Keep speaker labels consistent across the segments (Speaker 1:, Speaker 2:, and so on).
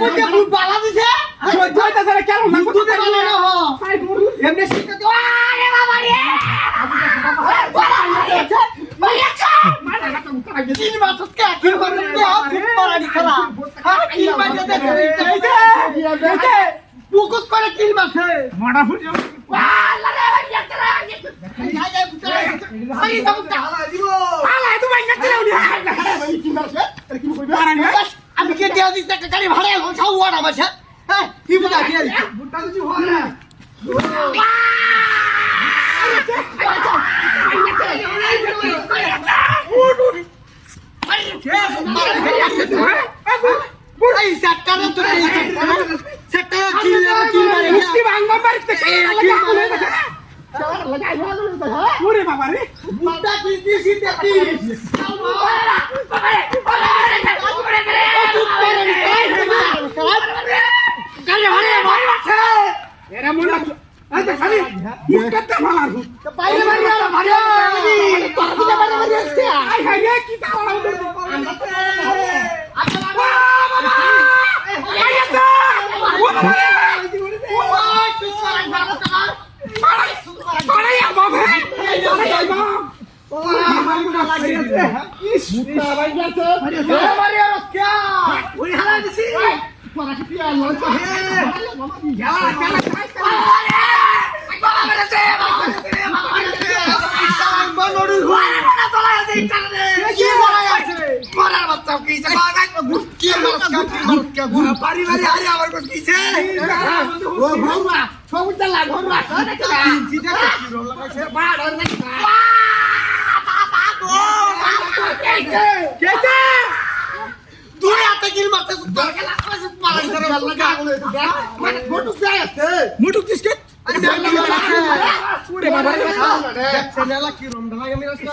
Speaker 1: বুঝে বুট বালা দিছে?
Speaker 2: সহ্য হইতাছে না কেন না
Speaker 1: দুধে বালা না হ। এমনি শিখতে তো আরে বাবা রে! তিন মাস কে তিন মাস কে মারানি খেলা তিন মাস বুকুত করে তিন মাসে
Speaker 2: তো ভাই
Speaker 1: দিতে
Speaker 2: বুটটা যদি হয় না
Speaker 1: এই সেক্টরে তো এই সেক্টরে সেক্টরে কি
Speaker 2: বাড়িতে কে ওরে বাবা রে।
Speaker 1: বুটা কি দিছি দেখি গাড়ি ভাড়া ভাড়া আছে
Speaker 2: এরা মনে আই মুক্তাতে মালার
Speaker 1: বাইরে বাইরে ভাড়া তোর দিকে বাইরে বাইরে আসছে
Speaker 2: আই হাই রে কি তা। ওলা আইয়াতা ও বাবা রে পাড়াই বাবা হে পাড়াই বাবা কেছে
Speaker 1: দূরে হাতে কিল মারতে তোর খেলা করে মারাই ধরে ভালো লাগা মানে ফটো চাই আছে
Speaker 2: মুটুক দিসকে
Speaker 1: আরে বেলা বেলা
Speaker 2: বাবা রে
Speaker 1: দেখছেন কি রম ঢালা গেমি রাস্তা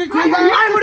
Speaker 2: I'm, I'm